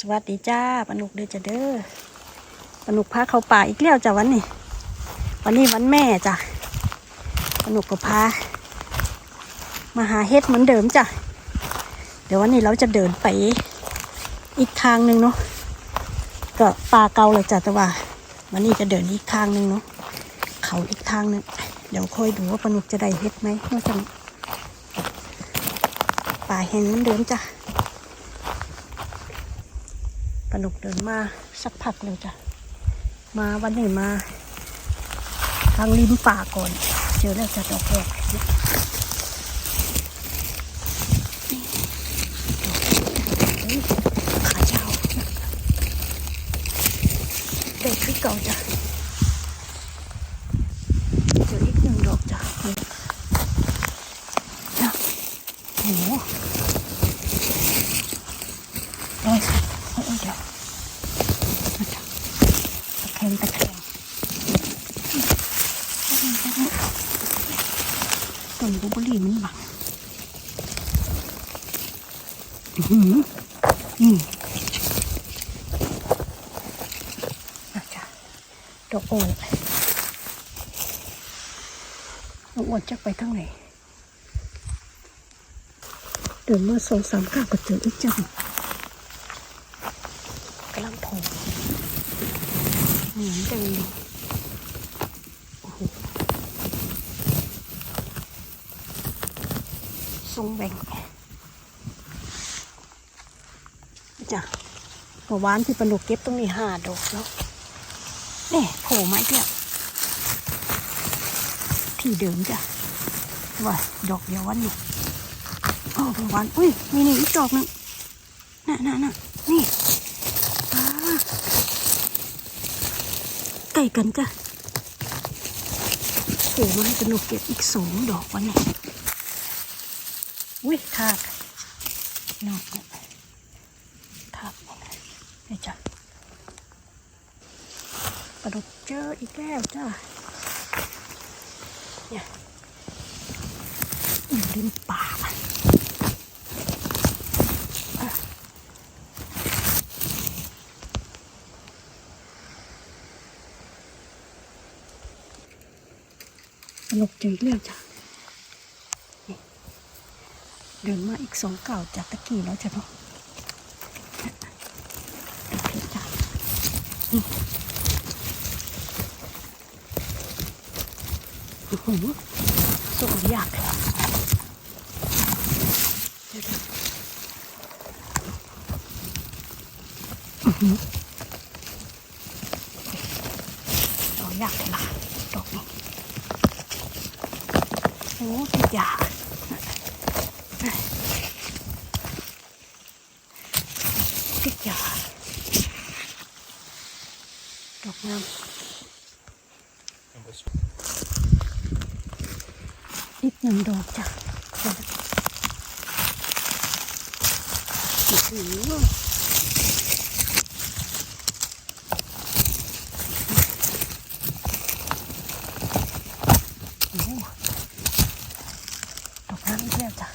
สวัสดีจ้าปนุกเด้อจ้าเด้อปนุกพาเข้าป่าอีกแล้วจ้ะวันนี้ วันนี้วันแม่จ้ะปนุกก็พามาหาเฮ็ดเหมือนเดิมจ้ะเดี๋ยววันนี้เราจะเดินไปอีกทางหนึ่งเนาะก็ป่าเก่าเลยจ้ะแต่ว่า วันนี้จะเดินอีกทางหนึ่งเนาะเขาอีกทางหนึ่งเดี๋ยวค่อยดูว่าปนุกจะได้เฮ็ดไหมเมื่อสันป่าแห่งเหมือนเดิมจ้ะ ปนุกเดินมาสักพักเลยจ้ะ มาวันนี้มา ทางริมป่าก่อน เจอแล้วจะดอกแรกนี่ขาเจ้าเด็กขึ้นเก่าจ้ะเจออีกหนึ่งดอกจ้ะนี่จ้ะโอ้โหโอ้ยโอ้ยเดี๋ยวนะจ๊ะ ตะแคงตะแคงต้นบุบลี่มันบังอื้อหืมาจารย์ดอกโอนดอกโอนจะไปทางไหนเดินมาสองสามก้าวก็เจออีกจังกำลังโผล่ เหมือนกันเลยโอ้โหทรงแบ่งจ้ะเมื่อวานที่ปนุกเก็บตรงนี้ห้าดอกแล้วนี่โผล่ไมาอีกแล้วที่เดิมจ้ะว่าดอกเดียววันนี้โอ้เมื่อวานอุ้ยมีนี่อีกดอกหนึ่งน่ะน่ะน่ะนี่ป้า ใกล้กันจ้ะโผล่มาให้ปนุกเก็บอีกสองดอกวันนี้อุ้ยทากนอกทากนี่จ้ะปลาดุกเจออีกแล้วจ้าเนี่ยอยู่ริมป่าอะปลาดุ กจออีกแล้วจ้ะเดินมาอีกสองเก่าจากตะกี้แล้วจ้ะเนาะโอเคจ้ะนี่โอ้โหสุดยากเลยเดี๋ยวๆอื้อหือดอกยากเลยล่ะดอกนี้ โอ้ติดยากติดยาดอกน้ำอีกหนึ่งดอกจ้ะโอ้โหโอ้โหดอกน้ำอีกแล้วจ้ะ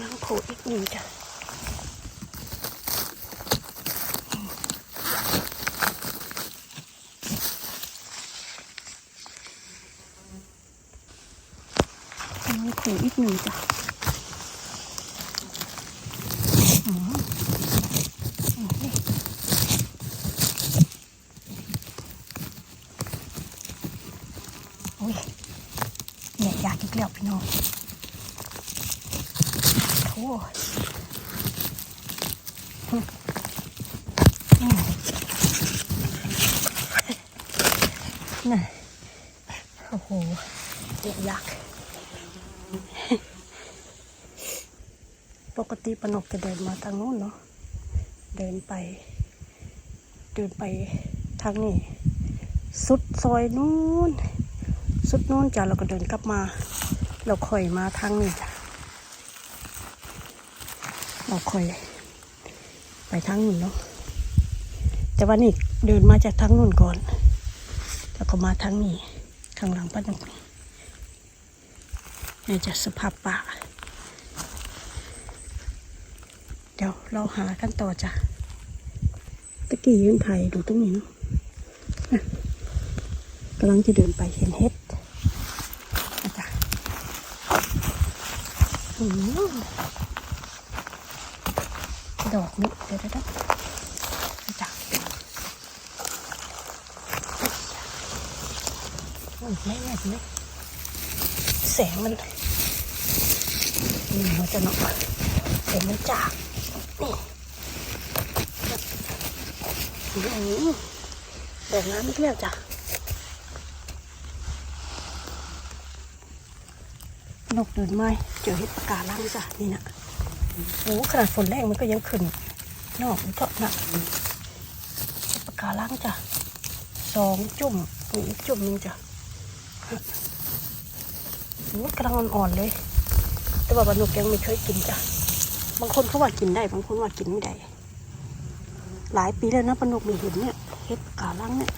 น้ำลังโผล่อีกหนึ่งจ้ะกำลังโผล่อีกหนึ่งจ้ะอืมอืมนี่โอ้ยเนี่ยอยากอีกแล้วพี่น้อง โอ้ยอืม น่ะโอ้โหเด็กยักษ์ปกติปนกจะเดินมาทางนู้นเนาะ เดินไป เดินไปทางนี้ สุดซอยนู้น สุดนู้นจ้ะเราก็เดินกลับมา เราค่อยมาทางนี้จ้ะ เราค่อยไปทางนู้นเนาะแต่ว่านี่เดินมาจากทางนู้นก่อน แล้วก็มาทางนี้ข้างหลังป้านุกนี่นี่จะสภาพป่าเดี๋ยวเราหากันต่อจ้ะตะกี้ยืนถ่ายดูตรงนี้เนาะอะกำลังจะเดินไปเห็นเห็ดนะจ๊ะ ดอกนี้เดี๋ยวเดี๋ยวจ๊ะโอ้ยไม่แน่เลยแสงมันนี่มันจะเนาะแสงมันจากนี่อย่างนี้ดอกน้ำอีกแล้วจ้ะนกเดินไม้เจอเห็ดปากกาล่างจ้ะนี่นะ โอ้ขนาดฝนแรงมันก็ยังขึ้นนอกมันก็หนักปากกาล่างจ้ะสองจุ่มนี่อีกจุ่มนึงจ้ะโอ้กำลังอ่อนๆเลย แต่ว่าบรรนุกยังไม่เคยกินจ้ะบางคนเขาว่ากินได้ บางคนว่ากินไม่ได้ หลายปีแล้วนะปนกไม่เห็นเนี่ยเห็ดกาลังเนี่ย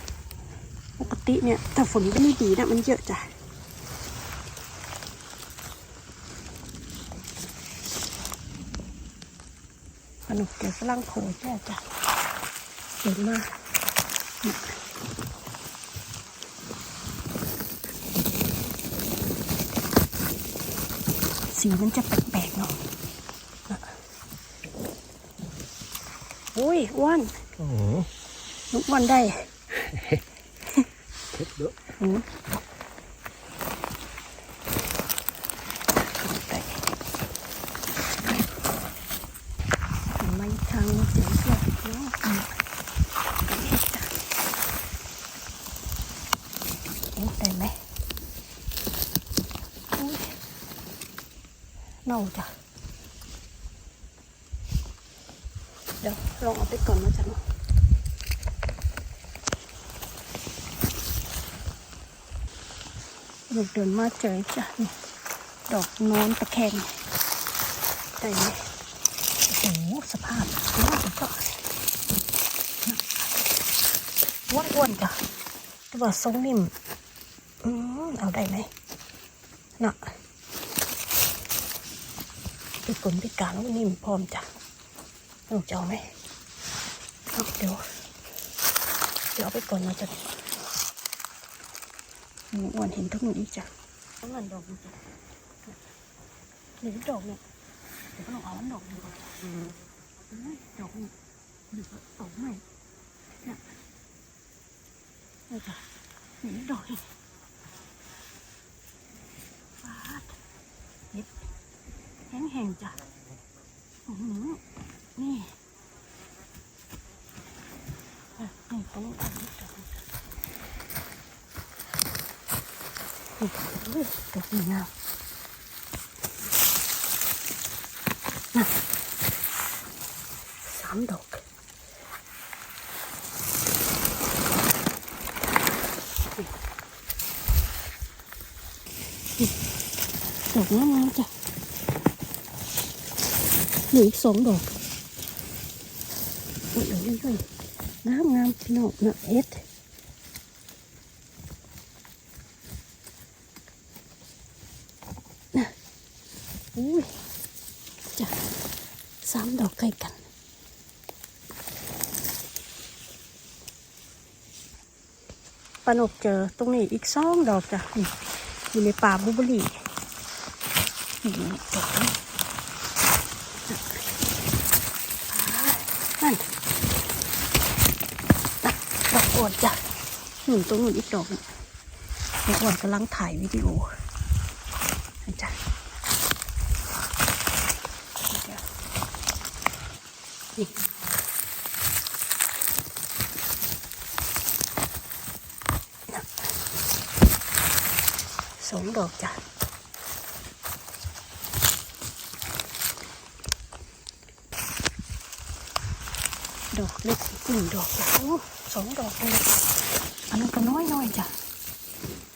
ปกติเนี่ย ถ้าฝนไม่ดีนะมันเยอะจ้ะ ปนกเดี๋ยวฝรั่งโผล่แจ้จ้ะเห็นมาเนี่ยสีมันจะแปลกๆเนาะน่ะอุ้ยอ้วนโอ้โหลุกวันได้เผ็ดเด้อ หืมได้ไม่ ทางเสียงเสียงเนาะอืมกันเฮ็ดจ้ะโอ้ได้ไหมเน่าจ้ะเดี๋ยวลองเอาไปก่อนนะจ๊ะเนาะลูกเดินมาเจอจ้ะนี่ดอกนอนตะแคงได้ไหม โอ้โหสภาพน่าจะก็อ้วนๆจ้ะต่ว่าทรงนิ่มอืมเอาได้ไหมน่ะปีกลปีกาแล้วนิ่มพร้อมจ้ะลูกจะเอาไหมเอาเดี๋ยวเดี๋ยวเอาไปก่อนนะจ๊ะหนูอ้วนเห็นทั้งหมดอีกจ้ะต้องเงินดอกนี่จ้ะหนึ่งดอกเนี่ย เดี๋ยวก็ลองเอาอันดอกหนึ่งก่อนดอกนี่หรือว่าสองใหม่เนี่ยนี่จ้ะหนึ่ดอกนี่ฟาดเห็ดแห้งๆจ้ะอือนี่นี่เขาลงเอาอีกดอกนึ่ดอกนี้งามน่ะ สามดอกนี่ดอกงามงามจ้ะเหลืออีกสองดอกอุ้ยอุ้ยอุ้ยงามงามพี่น้องเนาะเฮ็ดอุ้ย จ้ะสามดอกใกล้กันปนกเจอตรงนี้อีกสองดอกจ้ะนี่อยู่ในป่าบุบลีนี่ดอกนี้นั่นดอกอ่อนจ้ะหนุนตรงนู้นอีกดอกหนึงดอกอ่อนกำลังถ่ายวิดีโอจ้ะ สองดอกจ้ะดอกเล็กหนึ่งดอกจ้ะโอ้สองดอกเลยอันนั้นก็น้อยน้อยๆจ้ะ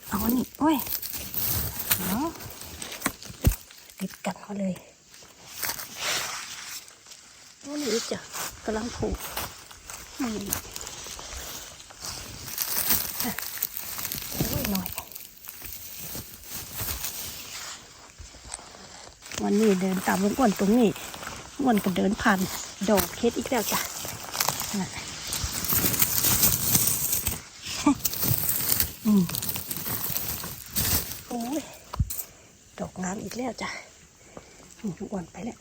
เอาอันนี้โอ้ยเอาติดกันมาเลย กำลังผูกนี่วันนี้เดินตามลุงอ้วนตรงนี้อ้วนก็เดินผ่านดอกเคสอีกแล้วจ้ะอืมโอ้ยดอกงามอีกแล้วจ้ะอ้วนไปแล้ว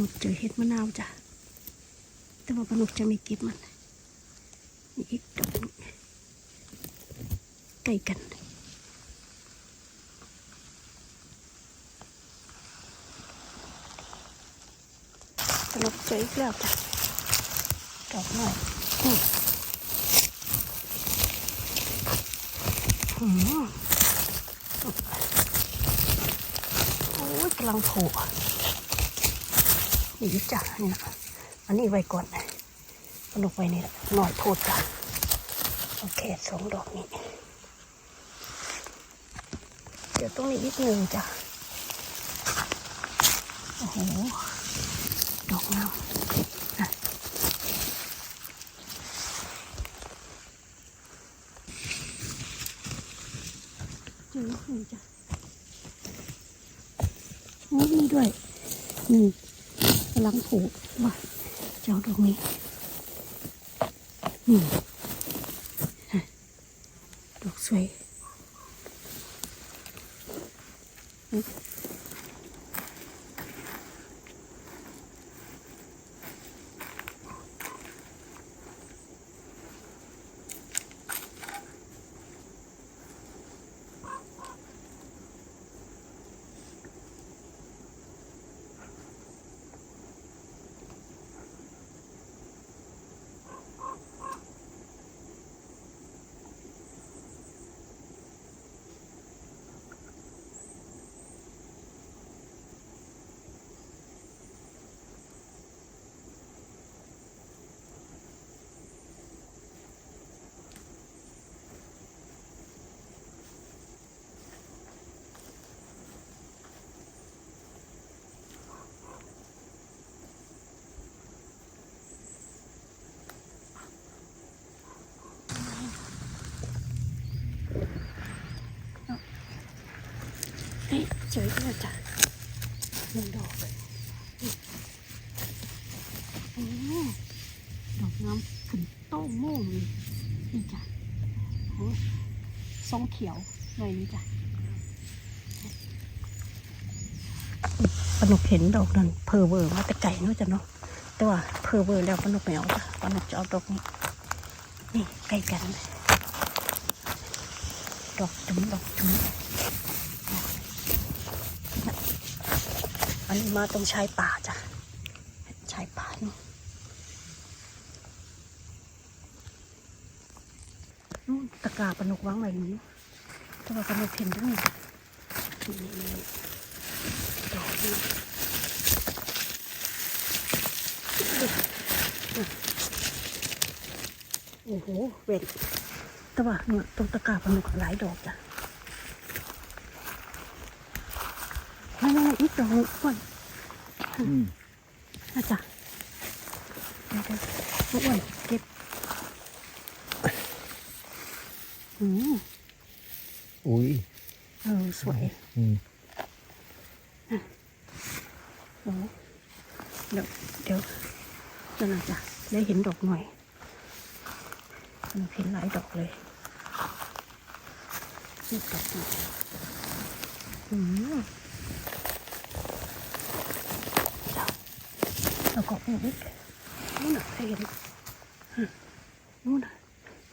นุกเจอเห็ดมะนาวจ้ะ แต่ว่าปนุกจะไม่เก็บมันนี่อีกดอกใกล้กันสนุกเจออีกแล้วจ้ะดอกหน่อยอืมโอ้ยกำลังโผล่ นี่จ้ะนี่นะอันนี้ไว้ก่อนสนุกไว้นี่หน่อยโทษจ้ะโอเคสองดอกนี้เดี๋ยวตรงนี้อีกหนึ่งจ้ะโอ้โหดอกงามอะเจอหนึ่งจ้ะโอ้มีด้วยนี่ำลังผูกว่าเจ้าดอกนี้นี่อะดอกสวย นี่ เจอแล้วจ้ะหนึ่งดอกโอ้ดอกน้ำขึ้นโต้งโม่งเลยนี่จ้ะโอ้ทรงเขียวหน่อยนี้จ้ะปนุกเห็นดอกนั้นเพอเวอร์มาแต่ไก่เนาะจ้ะเนาะแต่ว่าเพอเวอร์แล้วปนุกไม่าจ้ะปนุกจะเอาดอกนี้นี่ใกล้กัน ดอกจุ๋มดอกจุ๋มันนี้มาตรงชายป่าจ้ะ ชายป่านี่นู่นตะกาปนกวางไว้นี้ต่ว่าปนกเห็นด้วยนี่จ้ะนี่ดอกนี่โอ้โหเว้นแต่ว่าเนี่ยตรงตะกาปนกหลายดอกจ้ะ ไม่ไม่ไม่อีกดอกหนึงก่อนอืมอาจารย์เดี๋ยวเดี๋ยวลูกอ้วนเก็บอืมอุ้ยเออสวยอืมโอ้เดี๋ยวเดี๋ยวนั่นอาจจะได้เห็นดอกหน่อยมันเห็นหลายดอกเลยนี่ดอกนี้อืมจ้ะ แล้วก็อีกนู่นน่ะให้เห็นอืมนู่นน่ะแ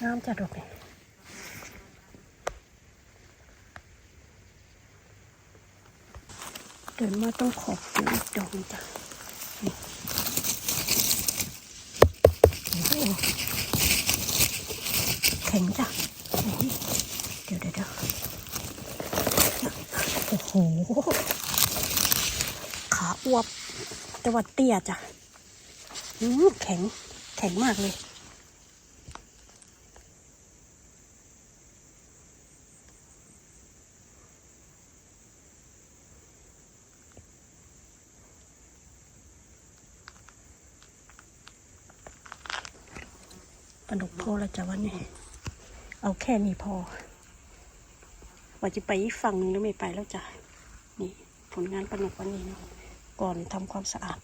ล้วก็นั่นแล้วก็ดกเอาม้ก่อนดีเอาดอกไม้ก่อนดีอุ้ยชนหางกันเดี๋ยวเลยเดินมาต้องขอบอีกดอกหนึงจ้ะแข็งจ้ะเดี๋ยวเดี๋ยวเดี๋ยวโอ้โหขาอวบแต่ว่าเตี้ยจ้ะอืมแข็ง แข็งมากเลย ป ลาดุกพอล้วจ้ะวันนี้ เอาแค่นี้พอว่าจะไปฝั่งหนึงแล้วไม่ไปแล้วจ้ะนี่ผลงานปลาดุกวันนี้นะก่อนทำความสะอาด